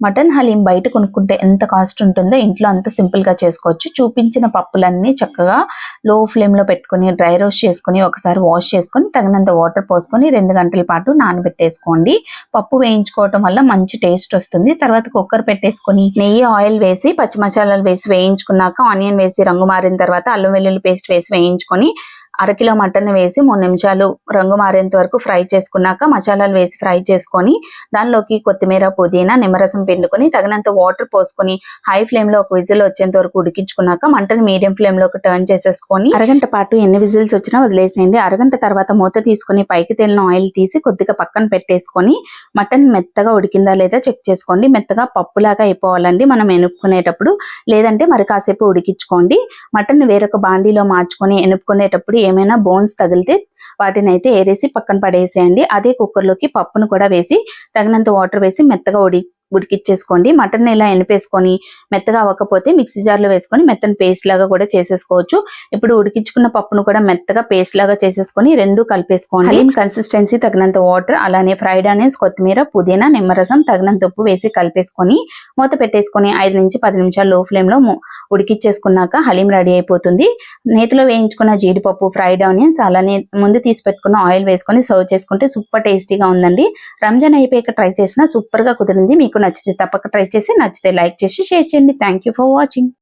Mutton haleem బయట కొనుక్కుంటే ఎంత కాస్ట్ ఉంటుందో ఇంట్లో అంత సింపుల్గా చేసుకోవచ్చు. చూపించిన పప్పులన్నీ చక్కగా లో ఫ్లేమ్లో పెట్టుకొని డ్రై రోస్ట్ చేసుకొని ఒకసారి వాష్ చేసుకొని తగినంత వాటర్ పోసుకొని రెండు గంటల పాటు నానబెట్టేసుకోండి. పప్పు వేయించుకోవటం వల్ల మంచి టేస్ట్ వస్తుంది. తర్వాత కుక్కర్ పెట్టేసుకొని నెయ్యి ఆయిల్ వేసి పచ్చి మసాలాలు వేసి వేయించుకున్నాక ఆనియన్ వేసి రంగు మారిన తర్వాత అల్లం వెల్లుల్లి పేస్ట్ వేసి వేయించుకొని అరకిలో మటన్ వేసి మూడు నిమిషాలు రంగు మారేంత వరకు ఫ్రై చేసుకున్నాక మసాలాలు వేసి ఫ్రై చేసుకొని దానిలోకి కొత్తిమీర పుదీనా నిమ్మరసం పిండుకొని తగినంత వాటర్ పోసుకొని హై ఫ్లేమ్లో ఒక విజిల్ వచ్చేంత వరకు ఉడికించుకున్నాక మంటని మీడియం ఫ్లేమ్లోకి టర్న్ చేసేసుకొని అరగంట పాటు ఎన్ని విజిల్స్ వచ్చినా వదిలేసేయండి. అరగంట తర్వాత మూత తీసుకొని పైకి తేలిన ఆయిల్ తీసి కొద్దిగా పక్కన పెట్టేసుకొని మటన్ మెత్తగా ఉడికిందా లేదా చెక్ చేసుకోండి. మెత్తగా పప్పులాగా అయిపోవాలండి. మనం ఎనుపుకునేటప్పుడు లేదంటే మరి కాసేపు ఉడికించుకోండి. మటన్ వేరొక బాండీలో మార్చుకొని ఎనుపుకునేటప్పుడు ఏమైనా బోన్స్ తగిలితే వాటిని అయితే ఏరేసి పక్కన పడేసేయండి. అదే కుక్కర్లోకి పప్పును కూడా వేసి తగినంత వాటర్ వేసి మెత్తగా ఉడి ఉడికిచ్చేసుకోండి. మటన్ ఇలా ఎనిపేసుకొని మెత్తగా అవ్వకపోతే మిక్సీ జార్లో వేసుకొని మెత్తని పేస్ట్ లాగా కూడా చేసేసుకోవచ్చు. ఇప్పుడు ఉడికించుకున్న పప్పును కూడా మెత్తగా పేస్ట్ లాగా చేసేసుకొని రెండు కలిపేసుకోండి. హలీం కన్సిస్టెన్సీ తగినంత వాటర్ అలానే ఫ్రైడ్ ఆనియన్స్ కొత్తిమీర పుదీనా నిమ్మరసం తగినంత ఉప్పు వేసి కలిపేసుకొని మూత పెట్టేసుకొని ఐదు నుంచి పది నిమిషాలు లో ఫ్లేమ్లో ము- ఉడికిచ్చేసుకున్నాక హలీం రెడీ అయిపోతుంది. నేతిలో వేయించుకున్న జీడిపప్పు ఫ్రైడ్ ఆనియన్స్ అలానే ముందు తీసి పెట్టుకున్న ఆయిల్ వేసుకొని సర్వ్ చేసుకుంటే సూపర్ టేస్టీగా ఉందండి. రంజాన్ అయిపోయాక ట్రై చేసిన సూపర్గా కుదిరింది. మీకు నచ్చితే తప్పక ట్రై చేసి నచ్చితే లైక్ చేసి షేర్ చేయండి. Thank you for watching